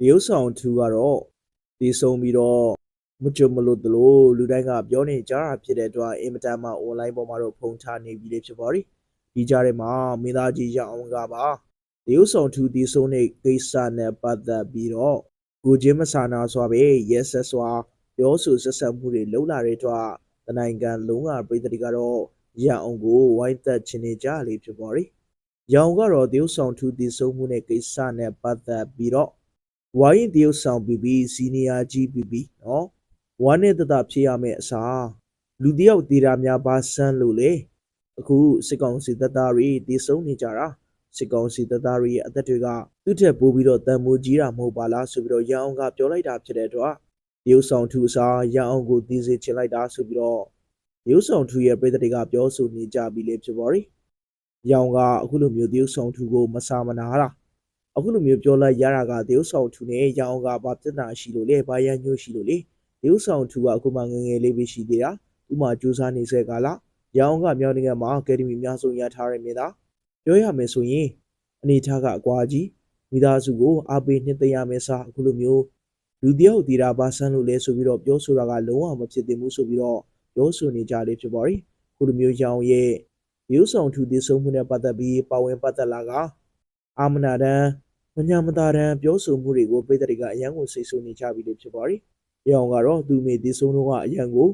တရုတ်ဆောင်သူကတော့ဒီဆုံးပြီးတော့မကြုံမလို့တလို့လူတိုင်းကပြောနေကြတာဖြစ်တဲ့အတွက်အင်မတန်မှ online ပေါ်မှာတော့ဖုန်းချနေပြီလေဖြစ်ပါရီဒီကြားထဲမှာမင်းသားကြီးရအောင်ကပါတရုတ်ဆောင်သူဒီဆုံးနေကိစ္စနဲ့ပတ်သက်ပြီးတော့ကိုချင်းမဆာနာစွာပဲရက်ဆက်စွာပြောဆိုဆက်ဆက်မှုတွေလှုပ်လာတဲ့အတွက်တနိုင်ငံလုံးကပြည်သူတွေကတော့ရအောင်ကိုဝိုင်းသက်ချင်နေကြလေဖြစ်ပါရီရောင်ကတော့တရုတ်ဆောင်သူဒီဆုံးမှုနဲ့ကိစ္စနဲ့ပတ်သက်ပြီးတော့ ဝိုင်းတရုတ်ဆောင်ပြီးပြီးစီနီယာကြီးပြီးပြီးနော်ဝမ်းနဲ့တတဖြစ်ရမယ့်အစားလူတယောက်တည်တာများပါဆန်းလို့လေအခုစစ်ကောင်စီတပ်သားတွေတည်ဆုံးနေကြတာစစ်ကောင်စီတပ်သားတွေရဲ့အသက်တွေကသူ့ထက်ပိုပြီးတော့တန်မိုးကြီးတာမဟုတ်ပါလားဆိုပြီးတော့ရန်အောင်ကပြောလိုက်တာဖြစ်တဲ့အတွက်တရုတ်ဆောင်သူအစားရန်အောင်ကိုတည်စေချင်လိုက်တာဆိုပြီးတော့တရုတ်ဆောင်သူရဲ့ပြည်သူတွေကပြောဆိုနေကြပြီလေဖြစ်ပါရီရန်အောင်ကအခုလိုမျိုးတရုတ်ဆောင်သူကိုမဆာမနာတာ အခုလိုမျိုးပြောလိုက်ရတာကတရုတ်ဆောင်ထူနဲ့ရအောင်ကဘာပြဿနာရှိလို့လဲဘာရန်ညို့ရှိလို့လဲတရုတ်ဆောင်ထူကအခုမှငယ်ငယ်လေးပဲရှိသေးတာဥမာစူးစမ်းနေစေကာလရအောင်ကမြောင်းနိုင်ငံမှာအကယ်ဒမီအများဆုံးရထားရမြင်တာပြောရမယ်ဆိုရင်အနေထားကအကွာကြီးမိသားစုကိုအားပေးနှစ်သိရမယ်စားအခုလိုမျိုးလူတယောက်တည်တာဘာဆန်းလို့လဲဆိုပြီးတော့ပြောဆိုတာကလုံးဝမဖြစ်သင့်ဘူးဆိုပြီးတော့ပြောဆိုနေကြလေးဖြစ်ပါရီအခုလိုမျိုးရအောင်ရဲ့တရုတ်ဆောင်ထူတည်ဆုံးမှုနဲ့ပတ်သက်ပြီးပါဝင်ပတ်သက်လာက အာမနာတန်မညာမသာတမ်းပြောဆိုမှုတွေကိုပြည်သူတွေကအရန်ကိုစိတ်ဆိုးနေကြပြီလို့ဖြစ်ပါရီ။ရောင်ကတော့သူမိဒီဆုံးတော့ကအရန်ကို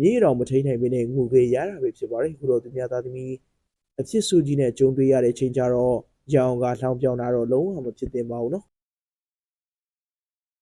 မြေတော်မထိန်နိုင်ပေနဲ့ငိုကြရတာပဲဖြစ်ပါရီ။ခုတော့သူများသားသမီးအဖြစ်ဆူကြီးနဲ့ကြုံတွေ့ရတဲ့ချိန်ကြတော့ရောင်ကလှောင်ပြောင်းတာတော့လုံးဝမဖြစ်သင့်ပါဘူးနော်